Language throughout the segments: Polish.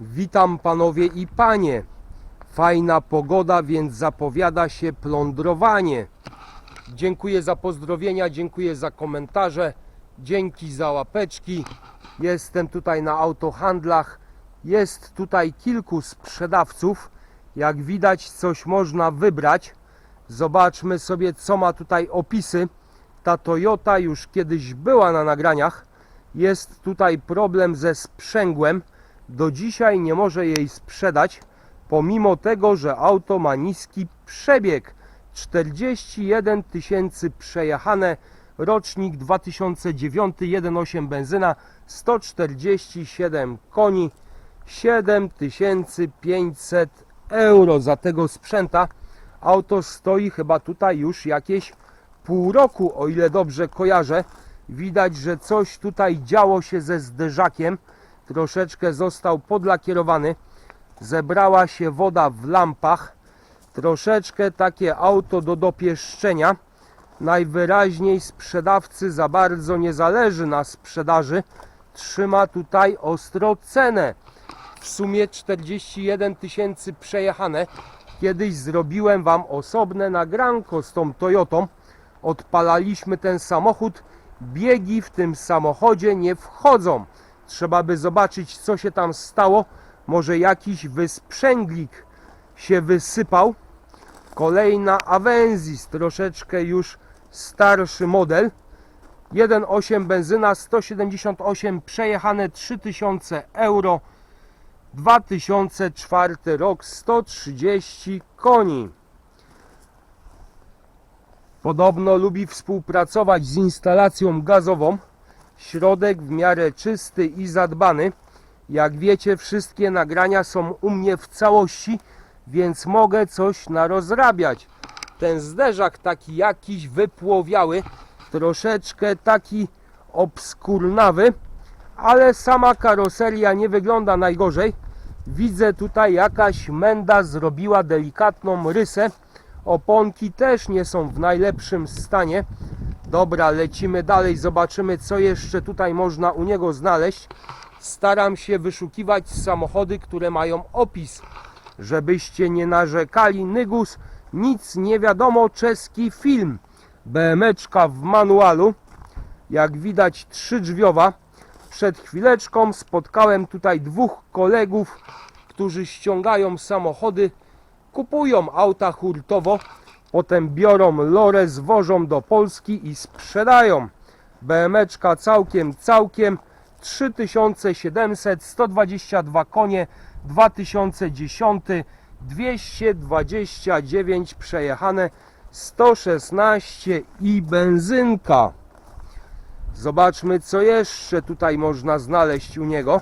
Witam panowie i panie. Fajna pogoda, więc zapowiada się plądrowanie. Dziękuję za pozdrowienia, dziękuję za komentarze, dzięki za łapeczki. Jestem tutaj na autohandlach. Jest tutaj kilku sprzedawców. Jak widać, coś można wybrać. Zobaczmy sobie, co ma tutaj opisy. Ta Toyota już kiedyś była na nagraniach. Jest tutaj problem ze sprzęgłem. Do dzisiaj nie może jej sprzedać, pomimo tego, że auto ma niski przebieg. 41 tysięcy przejechane, rocznik 2009, 1.8 benzyna, 147 koni, 7500 euro za tego sprzęta. Auto stoi chyba tutaj już jakieś pół roku, o ile dobrze kojarzę. Widać, że coś tutaj działo się ze zderzakiem. Troszeczkę został podlakierowany. Zebrała się woda w lampach. Troszeczkę takie auto do dopieszczenia. Najwyraźniej sprzedawcy za bardzo nie zależy na sprzedaży. Trzyma tutaj ostro cenę. W sumie 41 tysięcy przejechane. Kiedyś zrobiłem Wam osobne nagranko z tą Toyotą. Odpalaliśmy ten samochód. Biegi w tym samochodzie nie wchodzą. Trzeba by zobaczyć, co się tam stało. Może jakiś wysprzęglik się wysypał. Kolejna Avensis, troszeczkę już starszy model. 1.8 benzyna, 178 przejechane 3000 euro. 2004 rok, 130 koni. Podobno lubi współpracować z instalacją gazową. Środek w miarę czysty i zadbany. Jak wiecie, wszystkie nagrania są u mnie w całości, więc mogę coś narozrabiać. Ten zderzak taki jakiś wypłowiały, troszeczkę taki obskurnawy, ale sama karoseria nie wygląda najgorzej. Widzę tutaj jakaś menda zrobiła delikatną rysę. Oponki też nie są w najlepszym stanie. Dobra, lecimy dalej, zobaczymy co jeszcze tutaj można u niego znaleźć. Staram się wyszukiwać samochody, które mają opis, żebyście nie narzekali. Nygus, nic nie wiadomo, czeski film. BMeczka w manualu, jak widać trzydrzwiowa. Przed chwileczką spotkałem tutaj dwóch kolegów, którzy ściągają samochody, kupują auta hurtowo, potem biorą lorę, zwożą do Polski i sprzedają. BMeczka całkiem, całkiem 3700, 122 konie, 2010, 229 przejechane, 116 i benzynka. Zobaczmy co jeszcze tutaj można znaleźć u niego.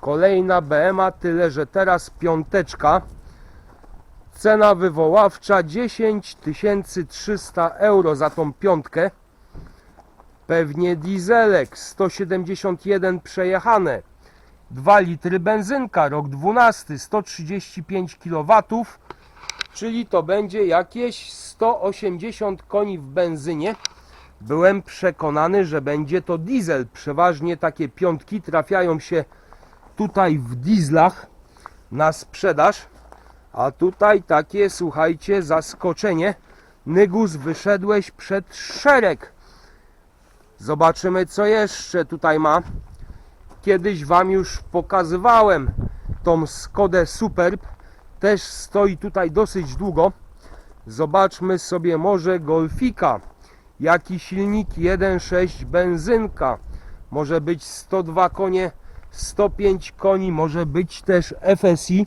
Kolejna BMA, tyle że teraz piąteczka. Cena wywoławcza 10 300 euro za tą piątkę. Pewnie dieselek 171 przejechane. 2 litry benzynka, rok 12, 135 kW, czyli to będzie jakieś 180 koni w benzynie. Byłem przekonany, że będzie to diesel. Przeważnie takie piątki trafiają się tutaj w dieslach na sprzedaż. A tutaj takie, słuchajcie, zaskoczenie. Nygus, wyszedłeś przed szereg. Zobaczymy, co jeszcze tutaj ma. Kiedyś Wam już pokazywałem tą Skodę Superb. Też stoi tutaj dosyć długo. Zobaczmy sobie może Golfika. Jaki silnik 1.6 benzynka. Może być 102 konie, 105 koni, może być też FSI.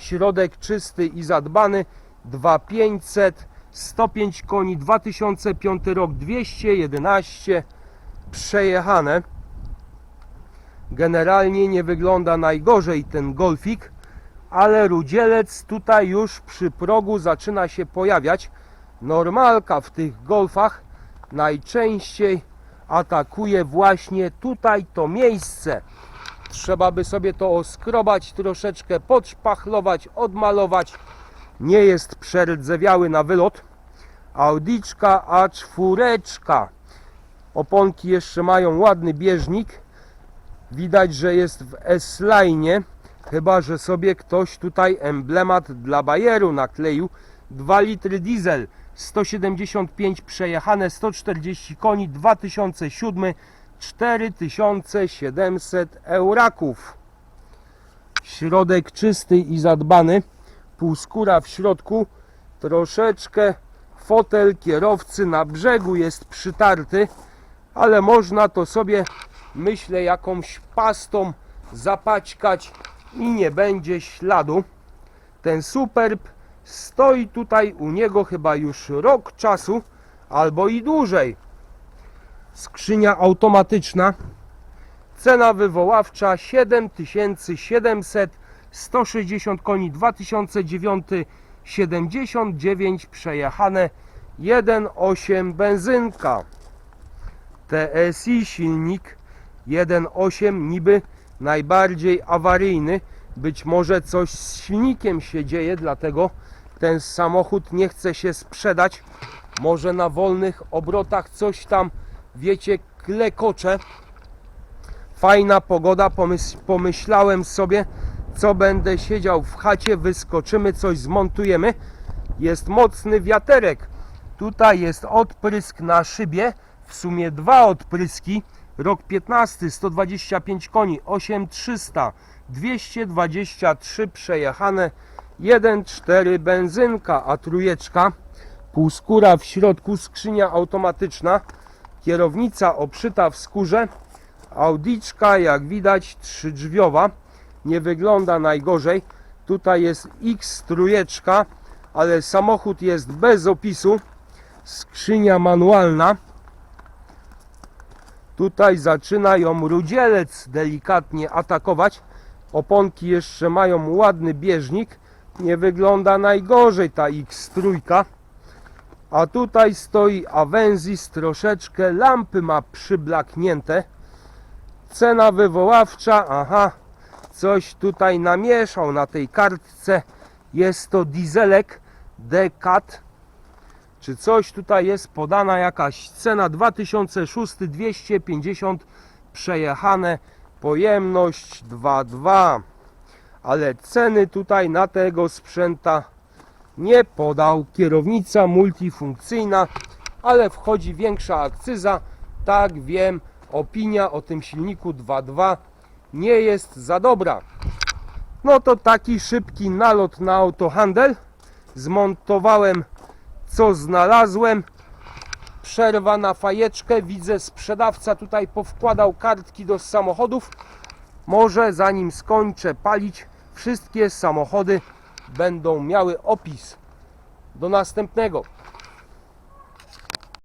Środek czysty i zadbany. 2500, 105 koni, 2005 rok, 211 przejechane. Generalnie nie wygląda najgorzej ten golfik, ale rudzielec tutaj już przy progu zaczyna się pojawiać. Normalka w tych golfach najczęściej atakuje właśnie tutaj to miejsce. Trzeba by sobie to oskrobać, troszeczkę podszpachlować, odmalować. Nie jest przerdzewiały na wylot. Audiczka A4. Oponki jeszcze mają ładny bieżnik. Widać, że jest w S-line. Chyba, że sobie ktoś tutaj emblemat dla Bayeru nakleił. 2 litry diesel, 175 przejechane, 140 koni, 2007, 4700 euraków. Środek czysty i zadbany, półskóra w środku, troszeczkę fotel kierowcy na brzegu jest przytarty, ale można to sobie, myślę, jakąś pastą zapaćkać i nie będzie śladu. Ten Superb stoi tutaj u niego chyba już rok czasu, albo i dłużej. Skrzynia automatyczna. Cena wywoławcza 7700, 160 koni, 2009, 79 przejechane, 1.8 benzynka. TSI silnik 1.8 niby najbardziej awaryjny. Być może coś z silnikiem się dzieje, dlatego ten samochód nie chce się sprzedać. Może na wolnych obrotach coś tam, wiecie, klekocze. Fajna pogoda, pomyś pomyślałem sobie, co będę siedział w chacie, wyskoczymy, coś zmontujemy. Jest mocny wiaterek. Tutaj jest odprysk na szybie, w sumie dwa odpryski. Rok 15, 125 koni, 8300, 223 przejechane, 1,4 benzynka, a trójeczka, półskóra w środku, skrzynia automatyczna, kierownica obszyta w skórze, Audiczka jak widać trzydrzwiowa, nie wygląda najgorzej. Tutaj jest X trójeczka, ale samochód jest bez opisu. Skrzynia manualna. Tutaj zaczyna ją rudzielec delikatnie atakować. Oponki jeszcze mają ładny bieżnik. Nie wygląda najgorzej ta X trójka. A tutaj stoi Avensis troszeczkę, lampy ma przyblaknięte. Cena wywoławcza, aha, coś tutaj namieszał na tej kartce. Jest to dieselek Decat. Czy coś tutaj jest podana jakaś cena 2006 250 przejechane pojemność 2.2 ale ceny tutaj na tego sprzęta nie podał kierownica multifunkcyjna ale wchodzi większa akcyza. Tak wiem opinia o tym silniku 2.2 nie jest za dobra. No to taki szybki nalot na autohandel. Zmontowałem co znalazłem. Przerwa na fajeczkę. Widzę sprzedawca tutaj powkładał kartki do samochodów. Może zanim skończę palić wszystkie samochody będą miały opis do następnego